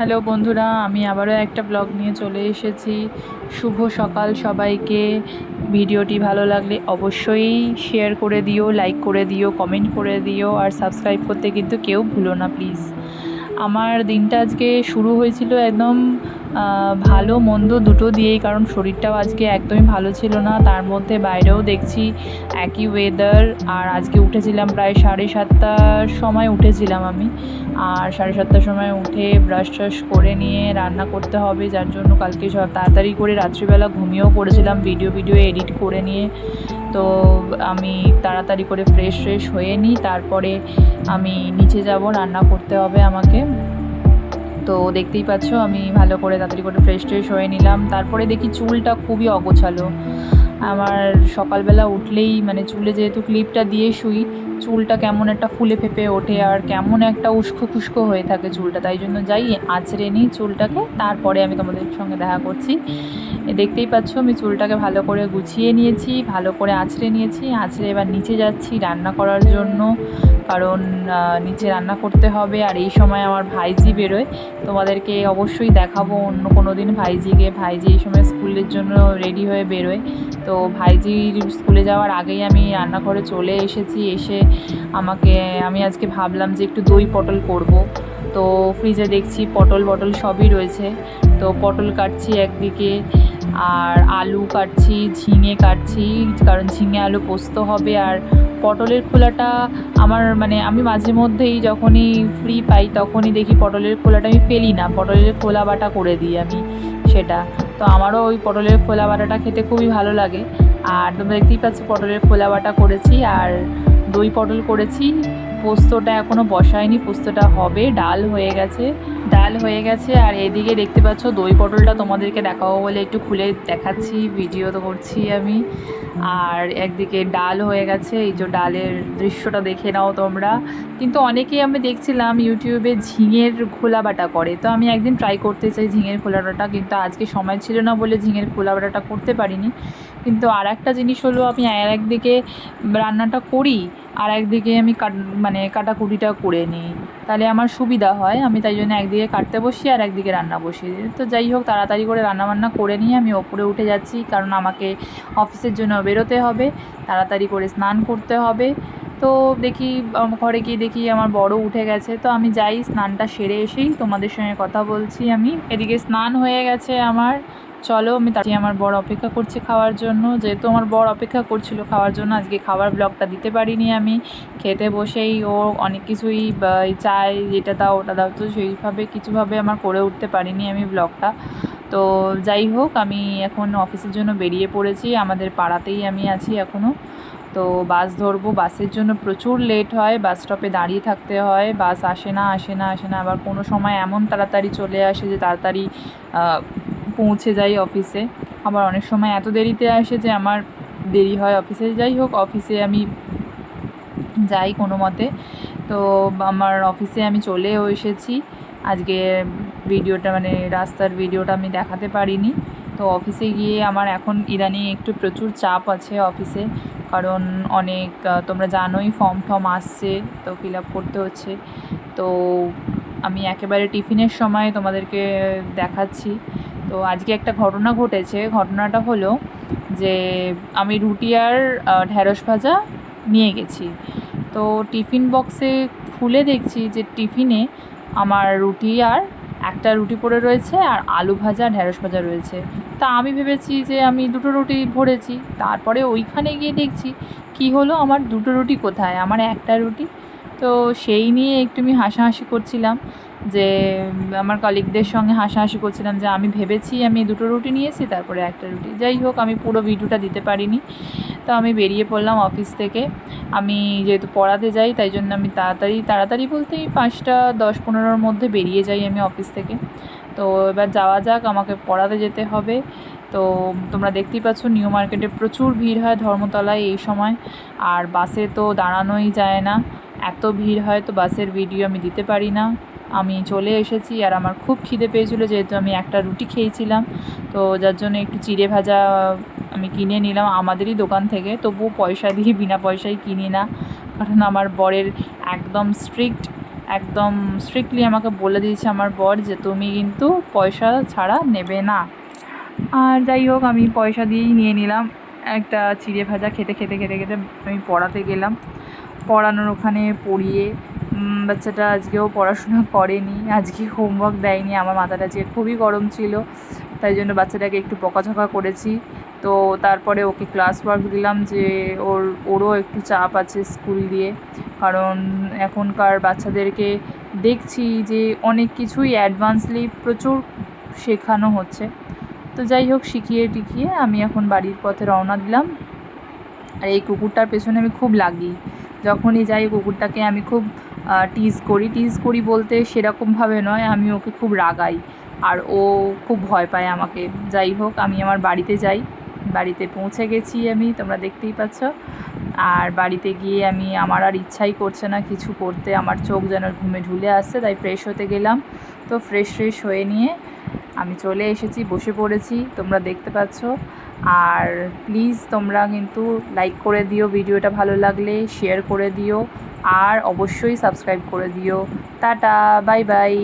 Hello বন্ধুরা, আমি আবারও একটা ব্লগ নিয়ে চলে এসেছি। শুভ সকাল সবাইকে। ভিডিওটি ভালো লাগলে অবশ্যই শেয়ার করে দিও লাইক করে দিও কমেন্ট করে দিও আর সাবস্ক্রাইব করতে কিন্তু কেউ ভুলো না প্লিজ আমার দিনটা আজকে শুরু হয়েছিল একদম ভালো মন্দ দুটো দিয়েই, কারণ শরীরটাও আজকে একদমই ভালো ছিল না। তার মধ্যে বাইরেও দেখছি একই ওয়েদার আর আজকে উঠেছিলাম প্রায় সাড়ে সাতটার সময় উঠেছিলাম আমি। আর সাড়ে সাতটার সময় উঠে ব্রাশ ট্রাশ করে নিয়ে রান্না করতে হবে, যার জন্য কালকে সব তাড়াতাড়ি করে রাত্রিবেলা ঘুমিয়েও পড়েছিলাম ভিডিও ভিডিও এডিট করে নিয়ে। তো আমি তাড়াতাড়ি করে ফ্রেশ ফ্রেশ হয়ে নিই, তারপরে আমি নিচে যাব, রান্না করতে হবে আমাকে। তো দেখতেই পাচ্ছ, আমি ভালো করে তাড়াতাড়ি করে ফ্রেশ ট্রেশ হয়ে নিলাম। তারপরে দেখি চুলটা খুবই অগোছালো। আমার সকালবেলা উঠলেই মানে চুলে যেহেতু ক্লিপটা দিয়ে শুই চুলটা কেমন একটা ফুলে ফেপে ওঠে আর কেমন একটা উস্কো খুস্কো হয়ে থাকে চুলটা। তাই জন্য যাই, আঁচড়ে নিই চুলটাকে। তারপরে আমি তোমাদের সঙ্গে দেখা করছি। দেখতেই পাচ্ছ, আমি চুলটাকে ভালো করে গুছিয়ে নিয়েছি, ভালো করে আঁচড়ে নিয়েছি। আঁচড়ে এবার নিচে যাচ্ছি রান্না করার জন্য, কারণ নিচে রান্না করতে হবে। আর এই সময় আমার ভাইজি বেরোয়। তোমাদেরকে অবশ্যই দেখাবো, অন্য কোনো দিন ভাইজিকে। ভাইজি এই সময় স্কুলের জন্য রেডি হয়ে বেরোয়। তো ভাইজির স্কুলে যাওয়ার আগেই আমি রান্নাঘরে চলে এসেছি। এসে আমাকে, আমি আজকে ভাবলাম যে একটু দই পটল করব। তো ফ্রিজে দেখছি পটল বটল সবই রয়েছে। তো পটল কাটছি একদিকে আর আলু কাটছি, ঝিঙে কাটছি, কারণ ঝিঙে আলু পোস্ত হবে। আর পটলের খোলাটা আমার মানে আমি মাঝে মধ্যেই যখনই ফ্রি পাই তখনই দেখি পটলের খোলাটা আমি ফেলি না। পটলের খোলা বাটা করে দিই আমি সেটা। তো আমারও ওই পটলের খোলা বাটাটা খেতে খুবই ভালো লাগে। আর তোমরা দেখতেই পাচ্ছ পটলের খোলা বাটা করেছি। আর দই পটল করেছি। পোস্তটা এখনও বসায়নি, পোস্তটা হবে, ডাল হয়ে গেছে। ডাল হয়ে গেছে, আর এদিকে দেখতে পাচ্ছ দই পটলটা তোমাদেরকে দেখাবো বলে একটু খুলে দেখাচ্ছি, ভিডিও তো করছি আমি। আর একদিকে ডাল হয়ে গেছে, এই যে ডালের দৃশ্যটা দেখে নাও তোমরা। কিন্তু অনেকেই আমি দেখছিলাম ইউটিউবে ঝিঙের খোলা বাটা করে। তো আমি একদিন ট্রাই করতে চাই ঝিঙের খোলা বাটাটা, কিন্তু আজকে সময় ছিল না বলে ঝিঙের খোলা বাটাটা করতে পারিনি। কিন্তু আর একটা জিনিস হলো, আমি আর একদিকে রান্নাটা করি আর একদিকে আমি কাট মানে কাটাকুটিটা করে নিই। তাহলে আমার সুবিধা হয়, আমি তাই জন্য একদিকে কাটতে বসি আর একদিকে রান্না বসি। তো যাই হোক, তাড়াতাড়ি করে রান্নাবান্না করে নিয়ে আমি ওপরে উঠে যাচ্ছি, কারণ আমাকে অফিসের জন্য বেরোতে হবে, তাড়াতাড়ি করে স্নান করতে হবে। তো দেখি ঘরে গিয়ে দেখি আমার বড় উঠে গেছে। তো আমি যাই, স্নানটা সেরে এসেই তোমাদের সঙ্গে কথা বলছি আমি। এদিকে স্নান হয়ে গেছে আমার। চলো, আমি তাড়াতাড়ি আমার বর অপেক্ষা করছি খাওয়ার জন্য। যেহেতু আমার বর অপেক্ষা করছিল খাওয়ার জন্য, আজকে খাবার ব্লগটা দিতে পারিনি আমি। খেতে বসেই ও অনেক কিছুই চাই এটা দাও, ওটা দাও, তো সেইভাবে, কিছুভাবে আমার করে উঠতে পারিনি আমি ব্লগটা তো যাই হোক, আমি এখন অফিসের জন্য বেরিয়ে পড়েছি, আমাদের পাড়াতেই আমি আছি এখনও তো বাস ধরবো, বাসের জন্য প্রচুর লেট হয় বাস স্টপে দাঁড়িয়ে থাকতে হয় বাস আসে না আসে না আসে না, আবার কোনো সময় এমন তাড়াতাড়ি চলে আসে যে তাড়াতাড়ি পৌঁছে যাই অফিসে আবার অনেক সময় এত দেরিতে আসে যে আমার দেরি হয় অফিসে যাই হোক অফিসে আমি যাই কোনো মতে। তো আমার অফিসে আমি চলেও এসেছি। আজকে ভিডিওটা মানে রাস্তার ভিডিওটা আমি দেখাতে পারিনি। তো অফিসে গিয়ে আমার এখন ইদানিং একটু প্রচুর চাপ আছে অফিসে কারণ অনেক তোমরা জানোই ফর্ম টর্ম আসছে, তো ফিল আপ করতে হচ্ছে। তো আমি একেবারে টিফিনের সময় তোমাদেরকে দেখাচ্ছি। তো আজকে একটা ঘটনা ঘটেছে। ঘটনাটা হলো যে আমি রুটি আর আহ, ঢ্যাঁড়স ভাজা নিয়ে গেছি। তো টিফিন বক্সে খুলে দেখছি যে টিফিনে আমার রুটি আর একটা রুটি পড়ে রয়েছে আর আলু ভাজা ঢ্যাঁড়স ভাজা রয়েছে। তা আমি ভেবেছি যে আমি দুটো রুটি ভরেছি। তারপরে ওইখানে গিয়ে দেখছি কি হলো আমার দুটো রুটি কোথায়? আমার একটা রুটি তো সেই নিয়ে একটু আমি হাসাহাসি করছিলাম যে, আমার কলিগদের সঙ্গে হাসাহাসি করছিলাম যে, আমি ভেবেছি আমি দুটো রুটি নিয়েছি, তারপরে একটা রুটি। যাই হোক, আমি পুরো ভিডিওটা দিতে পারিনি। তো আমি বেরিয়ে পড়লাম অফিস থেকে। আমি যেহেতু পড়াতে যাই, তাই জন্য আমি তাড়াতাড়ি তাড়াতাড়ি বলতে পাঁচটা, দশ, পনেরোর মধ্যে বেরিয়ে যাই আমি অফিস থেকে। তো এবার যাওয়া যাক, আমাকে পড়াতে যেতে হবে। তো তোমরা দেখতেই পাচ্ছ নিউ মার্কেটে প্রচুর ভিড় হয় ধর্মতলায় এই সময়। আর বাসে তো দাঁড়ানোই যায় না। এত ভিড় হয় তো বাসের ভিডিও আমি দিতে পারি না। আমি চলে এসেছি আর আমার খুব খিদে পেয়েছিলো যেহেতু আমি একটা রুটি খেয়েছিলাম। তো যার জন্য একটু চিড়ে ভাজা আমি কিনে নিলাম আমাদেরই দোকান থেকে। তবুও পয়সা দিয়ে, বিনা পয়সায় কিনি না। কারণ আমার বরের একদম স্ট্রিক্ট একদম স্ট্রিক্টলি আমাকে বলে দিয়েছে আমার বর যে তুমি কিন্তু পয়সা ছাড়া নেবে না। আর যাই হোক, আমি পয়সা দিয়েই নিয়ে নিলাম। একটা চিড়ে ভাজা খেতে খেতে খেতে খেতে আমি পড়াতে গেলাম। পড়ানোর ওখানে পড়িয়ে বাচ্চাটা আজকেও পড়াশোনা করেনি, আজকে হোমওয়ার্ক দেয়নি, আমার মাথাটা আজকে খুবই গরম ছিল, তাই জন্য বাচ্চাটাকে একটু বকাঝকা করেছি। তো তারপরে ওকে ক্লাস ওয়ার্ক দিলাম যে ওর, ওরও একটু চাপ আছে স্কুল দিয়ে, কারণ এখনকার বাচ্চাদেরকে দেখছি যে অনেক কিছুই অ্যাডভান্সলি প্রচুর শেখানো হচ্ছে। তো যাই হোক, শিখিয়ে টিখিয়ে আমি এখন বাড়ির পথে রওনা দিলাম। আর এই কুকুরটার পেছনে আমি খুব লাগি। যখনই যাই কুকুরটাকে আমি খুব টিজ করি। টিজ করি বলতে সেরকমভাবে নয়, আমি ওকে খুব রাগাই। আর ও খুব ভয় পায় আমাকে। যাই হোক, আমি আমার বাড়িতে যাই। বাড়িতে পৌঁছে গেছি আমি, তোমরা দেখতেই পাচ্ছ। আর বাড়িতে গিয়ে আমি, আমার আর ইচ্ছাই করছে না কিছু করতে। আমার চোখ যেন ঘুমে ঢুলে আসছে, তাই ফ্রেশ হতে গেলাম। তো ফ্রেশ ফ্রেশ হয়ে নিয়ে আমি চলে এসেছি, বসে পড়েছি। তোমরা দেখতে পাচ্ছ। আর প্লিজ তোমরা কিন্তু লাইক করে দিও, ভিডিওটা ভালো লাগলে শেয়ার করে দিও, আর অবশ্যই সাবস্ক্রাইব করে দিও। Tata bye bye